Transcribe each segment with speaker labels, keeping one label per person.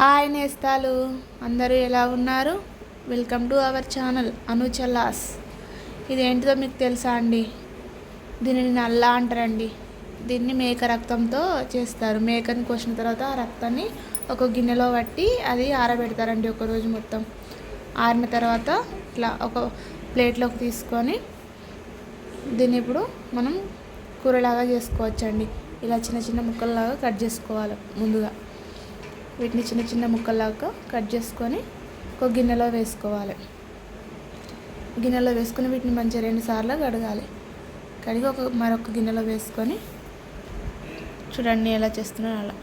Speaker 1: Hi నేస్తాలు. అందరూ ఎలా ఉన్నారు? వెల్కమ్ టు అవర్ ఛానల్ అనుచల్లాస్ ఇది ఏంటిదో మీకు తెలుసా అండి? దీనిని నల్లా అంటారండి. దీన్ని మేక రక్తంతో చేస్తారు. మేకని కోసిన తర్వాత ఆ రక్తాన్ని ఒక గిన్నెలో పట్టి అది ఆరబెడతారండి ఒకరోజు మొత్తం. ఆరిన తర్వాత ఇట్లా ఒక ప్లేట్లోకి తీసుకొని దీన్ని ఇప్పుడు మనం కూరలాగా చేసుకోవచ్చండి. ఇలా చిన్న చిన్న ముక్కల్లాగా కట్ చేసుకోవాలి ముందుగా. వీటిని చిన్న చిన్న ముక్కల్లాగా కట్ చేసుకొని ఒక గిన్నెలో వేసుకోవాలి. గిన్నెలో వేసుకొని వీటిని మంచిగా రెండు సార్లు కడగాలి. కడిగి ఒక మరొక గిన్నెలో వేసుకొని చూడండి ఎలా చేస్తున్నాను అలా.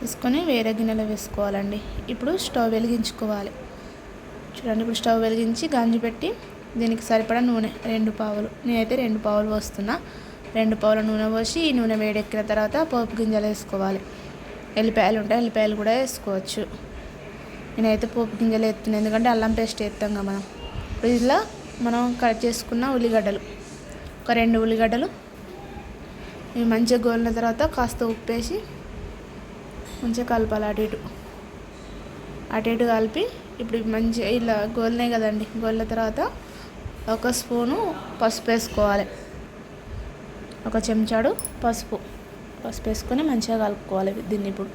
Speaker 1: తీసుకొని వేరే గిన్నెలో వేసుకోవాలండి. ఇప్పుడు స్టవ్ వెలిగించుకోవాలి. చూడండి ఇప్పుడు స్టవ్ వెలిగించి గంజి పెట్టి దీనికి సరిపడా నూనె రెండు పావులు. నేనైతే రెండు పావులు పోస్తున్నా. రెండు పావుల నూనె పోసి ఈ నూనె వేడెక్కిన తర్వాత పోపు గింజలు వేసుకోవాలి. ఎల్లిపాయలు ఉంటాయి ఎల్లిపాయలు కూడా వేసుకోవచ్చు. నేనైతే పోపు గింజలు ఎత్తున్నాను ఎందుకంటే అల్లం పేస్ట్ వేస్తాం కదా మనం. ఇప్పుడు మనం కట్ చేసుకున్న ఉల్లిగడ్డలు. ఒక రెండు ఉల్లిగడ్డలు. ఇవి మంచిగా గోలిన తర్వాత కాస్త ఉప్పు వేసి మంచిగా కలపాలి అటు ఇటు. అటు ఇటు కలిపి ఇప్పుడు మంచిగా ఇలా గోలినాయి కదండి గోలిన తర్వాత ఒక స్పూను పసుపు వేసుకోవాలి. ఒక చెంచాడు పసుపు. పసుపు వేసుకొని మంచిగా కలుపుకోవాలి దీన్ని ఇప్పుడు.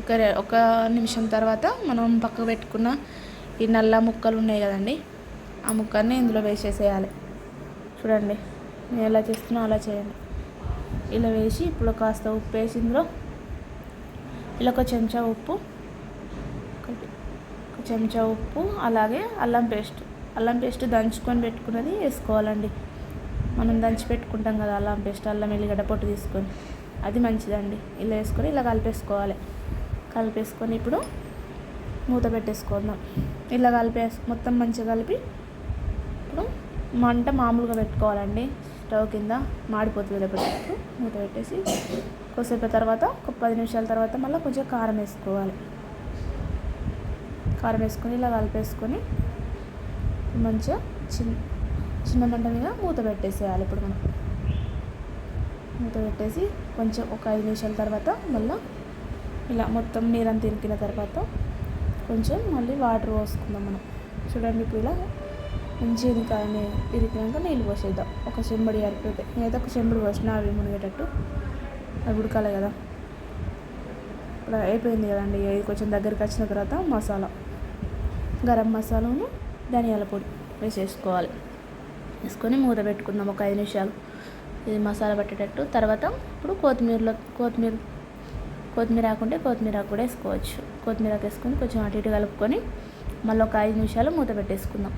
Speaker 1: ఒక ఒక నిమిషం తర్వాత మనం పక్క పెట్టుకున్న ఈ నల్ల ముక్కలు ఉన్నాయి కదండి ఆ ముక్కల్ని ఇందులో వేసేసేయాలి. చూడండి నేను ఎలా చేస్తున్నా అలా చేయండి. ఇలా వేసి ఇప్పుడు కాస్త ఉప్పు వేసి ఇందులో ఇలా ఒక చెంచా ఉప్పు ఒక చెంచా ఉప్పు అలాగే అల్లం పేస్ట్ అల్లం పేస్ట్ దంచుకొని పెట్టుకున్నది వేసుకోవాలండి. మనం దంచి పెట్టుకుంటాం కదా అల్లం పేస్ట్ అల్లం ఎల్లిగడ్డ పొట్టు తీసుకొని. అది మంచిదండి. ఇలా వేసుకొని ఇలా కలిపేసుకోవాలి. కలిపేసుకొని ఇప్పుడు మూత పెట్టేసుకుందాం. ఇలా కలిపే మొత్తం మంచిగా కలిపి ఇప్పుడు మంట మామూలుగా పెట్టుకోవాలండి. స్టవ్ కింద మాడిపోతుంది లేకపోతే మూత పెట్టేసి కొద్దిసేపు తర్వాత ఒక పది నిమిషాల తర్వాత మళ్ళీ కొంచెం కారం వేసుకోవాలి. కారం వేసుకొని ఇలా కలిపేసుకొని మంచిగా చిన్న చిన్న మంట మీద మూత పెట్టేసేయాలి ఇప్పుడు మనం. మూత పెట్టేసి కొంచెం ఒక ఐదు నిమిషాల తర్వాత మళ్ళీ ఇలా మొత్తం నీరంతా తిరిగిన తర్వాత కొంచెం మళ్ళీ వాటర్ పోసుకుందాం మనం. చూడండి ఇప్పుడు ఇలా మంచి ఇంకా ఇరికినాక నీళ్ళు పోసేద్దాం. ఒక చెంబడి అరిపోతే నేనైతే ఒక చెంబడి పోసినా అవి మునిగేటట్టు. అవి ఉడకాలి కదా. ఇప్పుడు అయిపోయింది కదండి ఇది కొంచెం దగ్గరికి వచ్చిన తర్వాత మసాలా. గరం మసాలాను ధనియాల పొడి వేసేసుకోవాలి. వేసుకొని మూత పెట్టుకుందాం ఒక ఐదు నిమిషాలు. ఇది మసాలా పట్టేటట్టు. తర్వాత ఇప్పుడు కొత్తిమీరలో కొత్తిమీర కొత్తిమీర ఆకుంటే కొత్తిమీర ఆకు కూడా వేసుకోవచ్చు. కొత్తిమీర వేసుకొని కొంచెం అటు ఇటు కలుపుకొని మళ్ళీ ఒక ఐదు నిమిషాలు మూత పెట్టేసుకుందాం.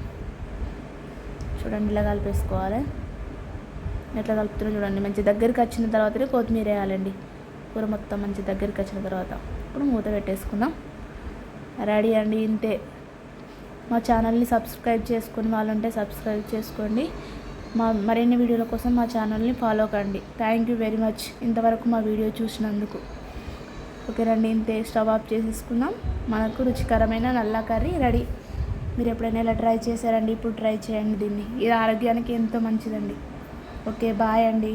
Speaker 1: చూడండి ఇలా కలిపేసుకోవాలి. ఎట్లా కలుపుతున్నాం చూడండి. మంచి దగ్గరికి వచ్చిన తర్వాతనే కొత్తిమీర వేయాలండి. కూర మొత్తం మంచి దగ్గరికి వచ్చిన తర్వాత. ఇప్పుడు మూత పెట్టేసుకుందాం. రెడీ అండి ఇంతే. మా ఛానల్ని సబ్స్క్రైబ్ చేసుకుని వాళ్ళుంటే సబ్స్క్రైబ్ చేసుకోండి. మా మరిన్ని వీడియోల కోసం మా ఛానల్ని ఫాలో కండి. థ్యాంక్ యూ వెరీ మచ్ ఇంతవరకు మా వీడియో చూసినందుకు. ఓకే రండి ఇంతే స్టవ్ ఆఫ్ చేసేసుకుందాం. మనకు రుచికరమైన నల్ల కర్రీ రెడీ. మీరు ఎప్పుడైనా ఇలా ట్రై చేశారండి? ఇప్పుడు ట్రై చేయండి దీన్ని. ఇది ఆరోగ్యానికి ఎంతో మంచిదండి. ఓకే బాయ్ అండి.